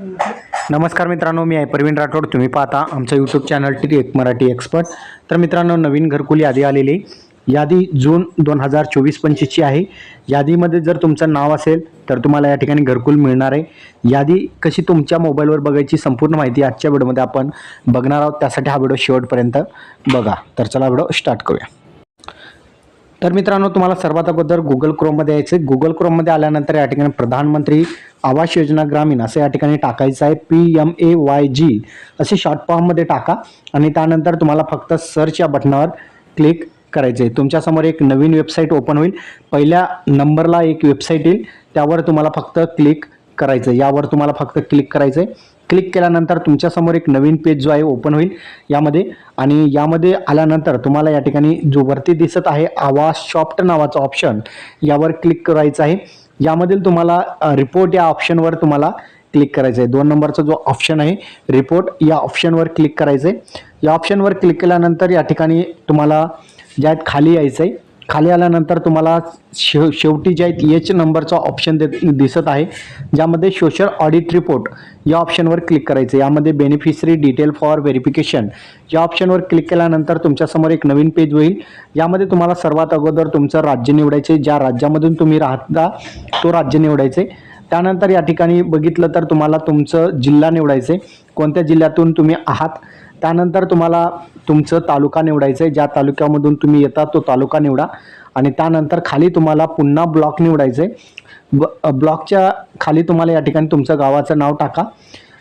नमस्कार मित्रांनो मी आहे प्रवीण राठोड. तुम्ही पाहता आमचं यूट्यूब चॅनल टी एक मराठी एक्सपर्ट तर मित्रांनो नवीन घरकुल यादी आलेली यादी जून दोन हजार चोवीस पंचवीसची आहे. यादीमध्ये जर तुमचं नाव असेल तर तुम्हाला या ठिकाणी घरकुल मिळणार आहे. यादी कशी तुमच्या मोबाईलवर बघायची संपूर्ण माहिती आजच्या व्हिडिओमध्ये आपण बघणार आहोत. त्यासाठी हा व्हिडिओ शेवटपर्यंत बघा. तर चला व्हिडिओ स्टार्ट करूया. तर मित्रांनो तुम्हाला सर्वात अगोदर गुगल क्रोममध्ये यायचं आहे गुगल क्रोममध्ये आल्यानंतर या ठिकाणी प्रधानमंत्री आवास योजना ग्रामीण असं या ठिकाणी टाकायचं आहे. P M A Y G असे शॉर्ट फॉर्ममध्ये टाका. आणि त्यानंतर तुम्हाला फक्त सर्च या बटनावर क्लिक करायचं आहे तुमच्यासमोर एक नवीन वेबसाईट ओपन होईल. पहिल्या नंबरला एक वेबसाईट येईल. त्यावर तुम्हाला फक्त क्लिक करायचं. आहे यावर तुम्हाला फक्त क्लिक करायचं आहे क्लिक केल्यानंतर तुमच्यासमोर एक नवीन पेज जो आहे ओपन होईल. यामध्ये आणि यामध्ये आल्यानंतर तुम्हाला या ठिकाणी जो वरती दिसत आहे आवाज शॉप्ट नावाचा ऑप्शन यावर क्लिक करायचं आहे. यामधील तुम्हाला रिपोर्ट या ऑप्शनवर तुम्हाला क्लिक करायचं आहे दोन नंबरचा जो ऑप्शन आहे रिपोर्ट या ऑप्शनवर क्लिक करायचं आहे या ऑप्शनवर क्लिक केल्यानंतर या ठिकाणी तुम्हाला ज्यात खाली यायचं आहे खाली आल्यानंतर तुम्हाला शेव शेवटी जे आहेत एच नंबरचा ऑप्शन दे दिसत आहे ज्यामध्ये सोशल ऑडिट रिपोर्ट या ऑप्शनवर क्लिक करायचं. यामध्ये बेनिफिशरी डिटेल फॉर व्हेरिफिकेशन या ऑप्शनवर क्लिक केल्यानंतर तुमच्यासमोर एक नवीन पेज होईल. यामध्ये तुम्हाला सर्वात अगोदर तुमचं राज्य निवडायचे ज्या राज्यामधून तुम्ही राहता तो राज्य निवडायचे त्यानंतर या ठिकाणी बघितलं तर तुम्हाला तुमचं जिल्हा निवडायचं आहे कोणत्या जिल्ह्यातून तुम्ही आहात? त्यानंतर तुम्हाला तुमचं तालुका निवडायचं आहे ज्या तालुक्यामधून तुम्ही येता तो तालुका निवडा. आणि त्यानंतर खाली तुम्हाला पुन्हा ब्लॉक निवडायचं आहे ब ब्लॉकच्या खाली तुम्हाला या ठिकाणी तुमचं गावाचं नाव टाका.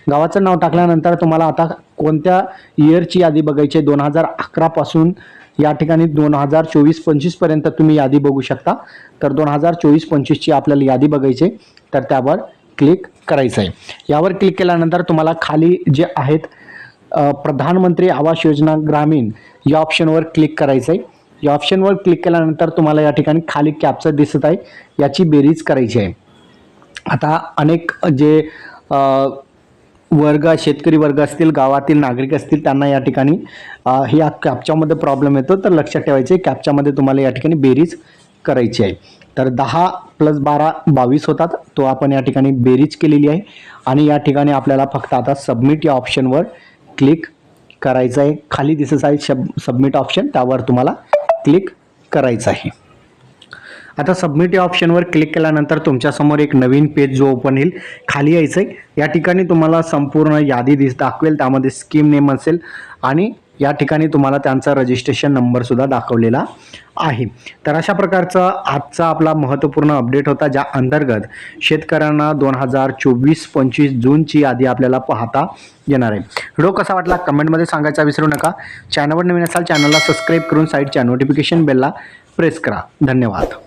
गावाचं नाव टाकल्यानंतर तुम्हाला आता कोणत्या इयरची यादी बघायची आहे? दोन हजार अकरापासून या ठिकाणी दोन हजार चोवीस पंचवीसपर्यंत तुम्ही यादी बघू शकता. तर दोन हजार चोवीस पंचवीसची आपल्याला यादी बघायची आहे, तर त्यावर क्लिक करायचं आहे यावर क्लिक केल्यानंतर तुम्हाला खाली जे आहेत प्रधानमंत्री आवास योजना ग्रामीण या ऑप्शनवर क्लिक करायचं आहे या ऑप्शनवर क्लिक केल्यानंतर तुम्हाला या ठिकाणी खाली कॅप्चर दिसत आहे. याची बेरीज करायची आहे. आता अनेक जे वर्ग शेतकरी वर्ग असतील गावातील नागरिक असतील त्यांना या ठिकाणी ह्या हे कॅपच्यामध्ये प्रॉब्लेम येतो. तर लक्षात ठेवायचे कॅपच्यामध्ये तुम्हाला या ठिकाणी बेरीज करायची आहे. तर दहा प्लस बारा बावीस होतात. तो आपण या ठिकाणी बेरीज केलेली आहे. आणि या ठिकाणी आपल्याला फक्त आता सबमिट या ऑप्शनवर क्लिक करायचं आहे. खाली दिसत आहे शब सबमिट ऑप्शन त्यावर तुम्हाला क्लिक करायचं आहे. आता सबमिट या ऑप्शनवर क्लिक केल्यानंतर तुमच्यासमोर एक नवीन पेज जो ओपन येईल खाली यायचं आहे या ठिकाणी तुम्हाला संपूर्ण यादी दिस दाखवेल. त्यामध्ये स्कीम नेम असेल आणि या ठिकाणी तुम्हाला त्यांचा रजिस्ट्रेशन नंबरसुद्धा दाखवलेला आहे. तर अशा प्रकारचा आजचा आपला महत्त्वपूर्ण अपडेट होता ज्या अंतर्गत शेतकऱ्यांना दोन हजार चोवीस पंचवीस जूनची यादी आपल्याला पाहता येणार आहे. व्हिडिओ कसा वाटला कमेंटमध्ये सांगायचा विसरू नका. चॅनलवर नवीन असाल चॅनलला सबस्क्राईब करून साईडच्या नोटिफिकेशन बेलला प्रेस करा. धन्यवाद.